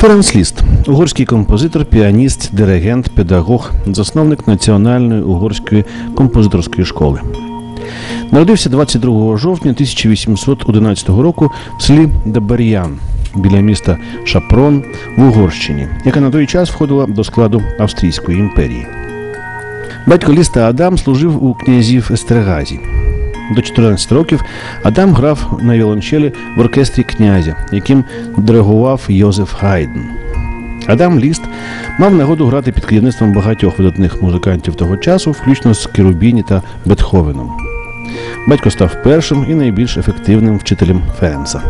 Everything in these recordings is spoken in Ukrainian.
Ференс Ліст угорський композитор, піаніст, диригент, педагог, засновник Національної угорської композиторської школи. Народився 22 жовтня 1811 року в селі Дабар'ян біля міста Шапрон в Угорщині, яка на той час входила до складу Австрійської імперії. Батько Ліста Адам служив у князів Естрегазі. До 14 років Адам грав на віолончелі в оркестрі князя, яким диригував Йозеф Гайден. Адам Ліст мав нагоду грати під керівництвом багатьох видатних музикантів того часу, включно з Керубіні та Бетховеном. Батько став першим і найбільш ефективним вчителем Ференса.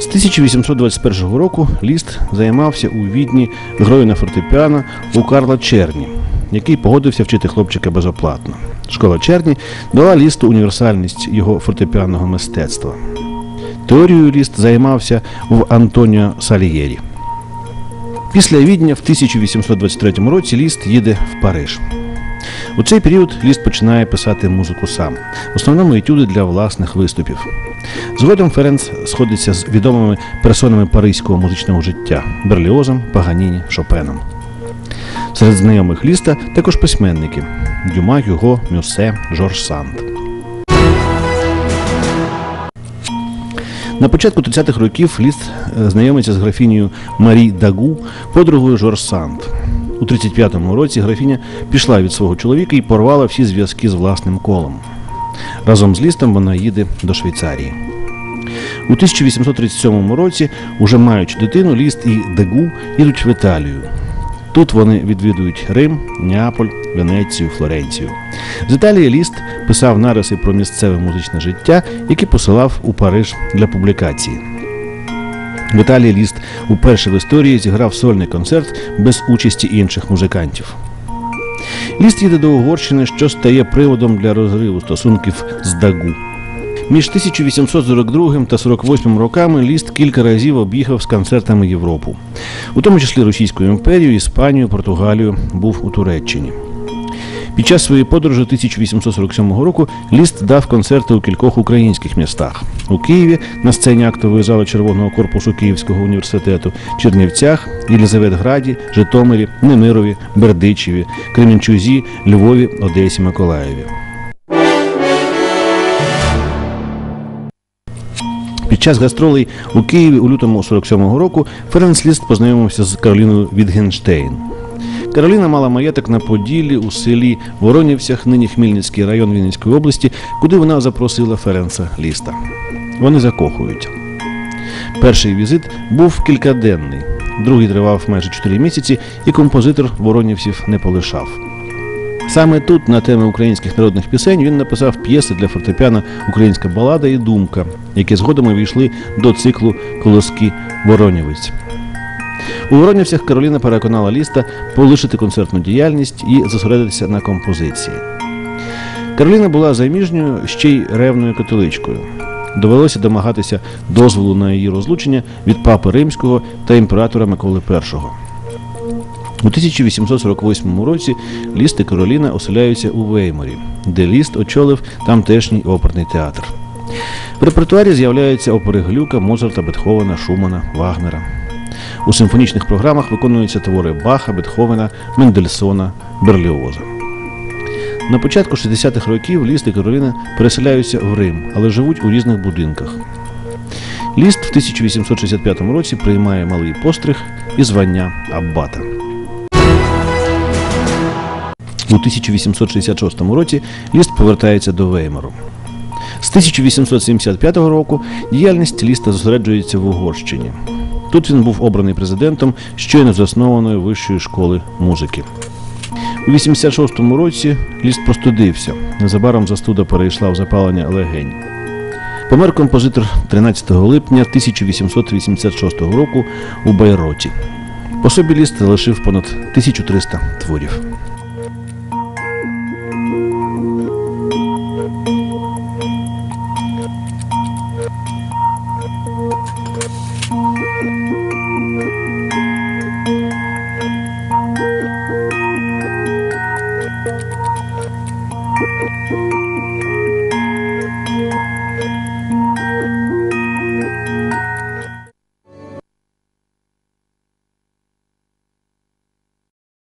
З 1821 року Ліст займався у відні грою на фортепіано у Карла Черні, який погодився вчити хлопчика безоплатно. Школа Черні дала лісту універсальність його фортепіанного мистецтва. Теорією ліст займався в Антоніо Сальєрі. Після відня в 1823 році ліст їде в Париж. У цей період ліст починає писати музику сам, в основному етюди для власних виступів. Згодом Ференц сходиться з відомими персонами паризького музичного життя Берліозом, Паганіні, Шопеном. Серед знайомих ліста також письменники Дюма, Юго, Мюсе, Жорж Санд. На початку 30-х років Ліст е, знайомиться з графінею Марі Дагу, подругою Жорж Санд. У 35-му році графіня пішла від свого чоловіка і порвала всі зв'язки з власним колом. Разом з лістом вона їде до Швейцарії. У 1837 році, уже маючи дитину, ліст і Дагу їдуть в Італію. Тут вони відвідують Рим, Неаполь, Венецію, Флоренцію. З Італії ліст писав нариси про місцеве музичне життя, які посилав у Париж для публікації. В Італії ліст уперше в історії зіграв сольний концерт без участі інших музикантів. Ліст їде до Угорщини, що стає приводом для розриву стосунків з Дагу. Між 1842 та 48 роками ліст кілька разів об'їхав з концертами Європу, у тому числі Російську імперію, Іспанію, Португалію, був у Туреччині. Під час своєї подорожі 1847 року Ліст дав концерти у кількох українських містах: у Києві на сцені актової зали Червоного корпусу Київського університету, Чернівцях, Єлизаветграді, Житомирі, Немирові, Бердичеві, Кремінчузі, Львові, Одесі, Миколаєві. Під час гастролей у Києві у лютому 47-го року Ференц Ліст познайомився з Кароліною Вітгенштейн. Кароліна мала маєток на Поділлі у селі Воронівцях, нині Хмельницький район Вінницької області, куди вона запросила Ференца Ліста. Вони закохують. Перший візит був кількаденний, другий тривав майже 4 місяці, і композитор Воронівців не полишав. Саме тут, на теми українських народних пісень, він написав п'єси для фортепіано Українська балада і думка, які згодом увійшли до циклу Колоски Воронівець. У Воронівцях Кароліна переконала ліста полишити концертну діяльність і зосередитися на композиції. Кароліна була заміжньою ще й ревною католичкою. Довелося домагатися дозволу на її розлучення від папи римського та імператора Миколи І. У 1848 році Ліст і Кароліна оселяються у Вейморі, де Ліст очолив тамтешній оперний театр. В репертуарі з'являються опери Глюка, Моцарта, Бетховена, Шумана, Вагнера. У симфонічних програмах виконуються твори Баха, Бетховена, Мендельсона, Берліоза. На початку 60-х років Ліст і Кароліна переселяються в Рим, але живуть у різних будинках. Ліст в 1865 році приймає малий постриг і звання Аббата. У 1866 році Ліст повертається до Веймару. З 1875 року діяльність Ліста зосереджується в Угорщині. Тут він був обраний президентом щойно заснованої вищої школи музики. У 86-му році Ліст простудився. Незабаром застуда перейшла в запалення легень. Помер композитор 13 липня 1886 року у Байроті. По собі Ліст залишив понад 1300 творів.